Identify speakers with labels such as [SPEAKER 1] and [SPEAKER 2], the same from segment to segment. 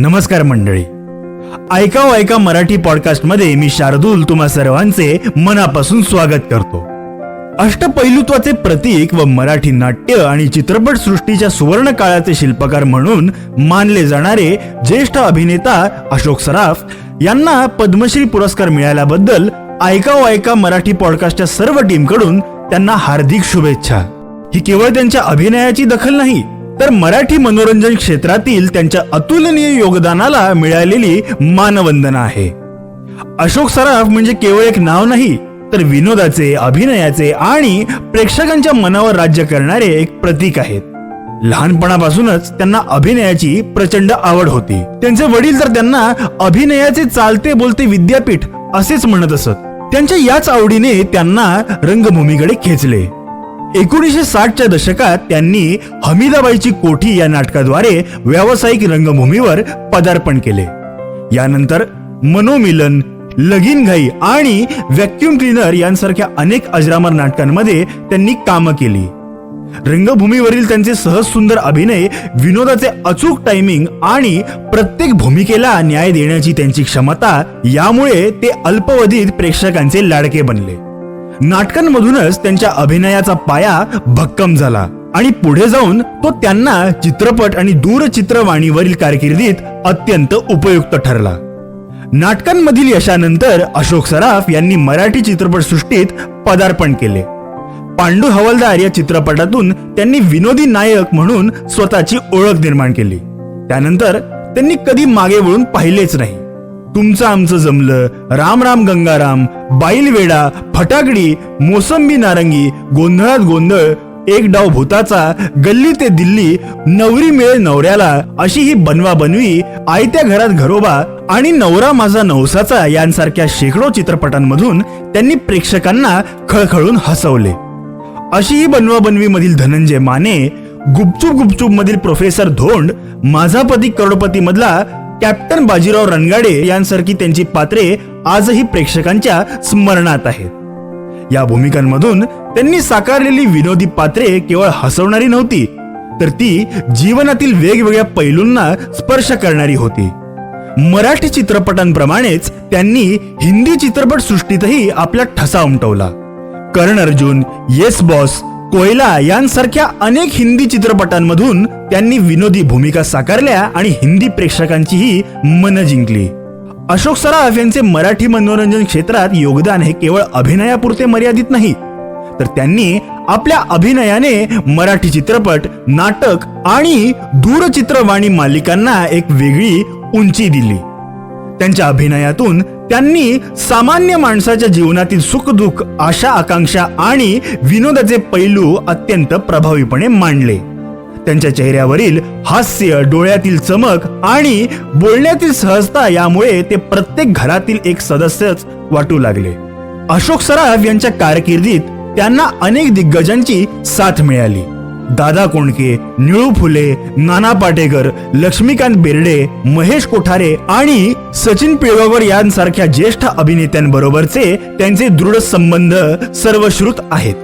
[SPEAKER 1] नमस्कार मंडळी. ऐकाव ऐका मराठी पॉडकास्टमध्ये मी शार्दूल तुम्हा सर्वांचे मनापासून स्वागत करतो. अष्टपैलुत्वाचे प्रतीक व मराठी नाट्य आणि चित्रपट सृष्टीच्या सुवर्ण काळाचे शिल्पकार म्हणून मानले जाणारे ज्येष्ठ अभिनेता अशोक सराफ यांना पद्मश्री पुरस्कार मिळाल्याबद्दल ऐकाव ऐका मराठी पॉडकास्टच्या सर्व टीमकडून त्यांना हार्दिक शुभेच्छा. ही केवळ त्यांच्या अभिनयाची दखल नाही तर मराठी मनोरंजन क्षेत्रातील त्यांच्या अतुलनीय योगदानाला मिळालेली मानवंदना आहे. अशोक सराफ म्हणजे केवळ एक नाव नाही तर विनोदाचे अभिनयाचे आणि प्रेक्षकांच्या मनावर राज्य करणारे एक प्रतीक आहेत. लहानपणापासूनच त्यांना अभिनयाची प्रचंड आवड होती. त्यांचे वडील तर त्यांना अभिनयाचे चालते बोलते विद्यापीठ असेच म्हणत असत. त्यांच्या याच आवडीने त्यांना रंगभूमीकडे खेचले. एकोणीसशे साठच्या दशकात त्यांनी हमीदाबाईची कोठी या नाटकाद्वारे व्यावसायिक रंगभूमीवर पदार्पण केले. यानंतर मनोमिलन लगीन घाई आणि व्हॅक्युम क्लीनर यांसारख्या अनेक अजरामर नाटकांमध्ये त्यांनी कामं केली. रंगभूमीवरील त्यांचे सहज सुंदर अभिनय विनोदाचे अचूक टायमिंग आणि प्रत्येक भूमिकेला न्याय देण्याची त्यांची क्षमता यामुळे ते अल्पवधीत प्रेक्षकांचे लाडके बनले. नाटकांमधूनच त्यांच्या अभिनयाचा पाया भक्कम झाला. आणि पुढे जाऊन तो त्यांना चित्रपट आणि दूरचित्रवाणीवरील कारकिर्दीत अत्यंत उपयुक्त ठरला. नाटकांमधील यशानंतर अशोक सराफ यांनी मराठी चित्रपटसृष्टीत पदार्पण केले. पांडू हवालदार या चित्रपटातून त्यांनी विनोदी नायक म्हणून स्वतःची ओळख निर्माण केली. त्यानंतर त्यांनी कधी मागे वळून पाहिलेच नाही. तुमचं आमचं जमलं. राम राम गंगाराम बाईलवेडा फटाकडी मोसंबी नारंगी गोंधळात गोंधळ एक डाव भूताचा गल्ली ते दिल्ली नवरी मिळे नवऱ्याला अशी ही बनवा बनवी आयत्या घरात घरोबा आणि नवरा माझा नवसाचा यांसारख्या शेकडो चित्रपटांमधून त्यांनी प्रेक्षकांना खळखळून हसवले. अशी ही बनवा बनवी मधील धनंजय माने गुपचूप गुपचूप मधील प्रोफेसर धोंड माझा पती करोडपती मधला कॅप्टन बाजीराव रणगाडे यांसारखी त्यांची पात्रे आजही प्रेक्षकांच्या स्मरणात आहेत. या भूमिकांमधून त्यांनी साकारलेली विनोदी पात्रे केवळ हसवणारी नव्हती तर ती जीवनातील वेगवेगळ्या पैलूंना स्पर्श करणारी होती. मराठी चित्रपटांप्रमाणेच त्यांनी हिंदी चित्रपट सृष्टीतही आपला ठसा उमटवला. कर्ण अर्जुन येस बॉस कोयला यांसारख्या अनेक हिंदी चित्रपटांमधून त्यांनी विनोदी भूमिका साकारल्या आणि हिंदी प्रेक्षकांचीही मन जिंकली. अशोक सराफ यांचे मराठी मनोरंजन क्षेत्रात योगदान हे केवळ अभिनयापुरते मर्यादित नाही तर त्यांनी आपल्या अभिनयाने मराठी चित्रपट नाटक आणि दूरचित्रवाणी मालिकांना एक वेगळी उंची दिली. त्यांच्या अभिनयातून त्यांनी सामान्य माणसाच्या जीवनातील सुखदुःख आशा आकांक्षा आणि विनोदाचे पैलू अत्यंत प्रभावीपणे मांडले. त्यांच्या चेहऱ्यावरील हास्य डोळ्यातील चमक आणि बोलण्यातील सहजता यामुळे ते प्रत्येक घरातील एक सदस्यच वाटू लागले. अशोक सराफ यांच्या कारकिर्दीत त्यांना अनेक दिग्गजांची साथ मिळाली. दादा कोंडके निळू फुले नाना पाटेकर लक्ष्मीकांत बेर्डे महेश कोठारे आणि सचिन पिळगावकर यांसारख्या ज्येष्ठ अभिनेत्यांबरोबरचे त्यांचे दृढ संबंध सर्वश्रुत आहेत.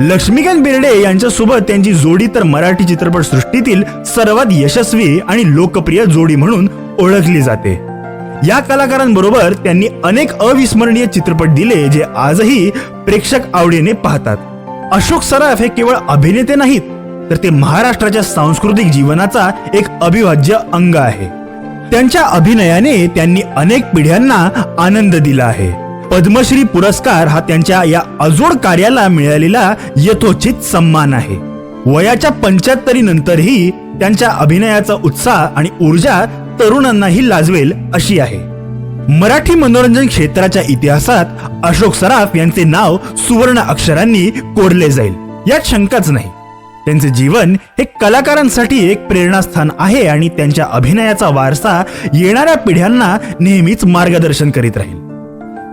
[SPEAKER 1] लक्ष्मीकांत बेर्डे यांच्यासोबत त्यांची जोडी तर मराठी चित्रपट सृष्टीतील सर्वात यशस्वी आणि लोकप्रिय जोडी म्हणून ओळखली जाते. या कलाकारांबरोबर त्यांनी अनेक अविस्मरणीय चित्रपट दिले जे आजही प्रेक्षक आवडीने पाहतात. अशोक सराफ हे केवळ अभिनेते नाहीत तर ते महाराष्ट्राच्या सांस्कृतिक जीवनाचा एक अविभाज्य अंग आहे. त्यांच्या अभिनयाने त्यांनी अनेक पिढ्यांना आनंद दिला आहे. पद्मश्री पुरस्कार हा त्यांच्या या अजोड कार्याला मिळालेला यथोचित सन्मान आहे. वयाच्या पंच्याहत्तरी नंतरही त्यांच्या अभिनयाचा उत्साह आणि ऊर्जा तरुणांनाही लाजवेल अशी आहे. मराठी मनोरंजन क्षेत्राच्या इतिहासात अशोक सराफ यांचे नाव सुवर्ण अक्षरांनी कोरले जाईल. यात शंकाच नाही. त्यांचे जीवन हे कलाकारांसाठी एक प्रेरणास्थान आहे आणि त्यांच्या अभिनयाचा वारसा येणाऱ्या पिढ्यांना नेहमीच मार्गदर्शन करीत राहील.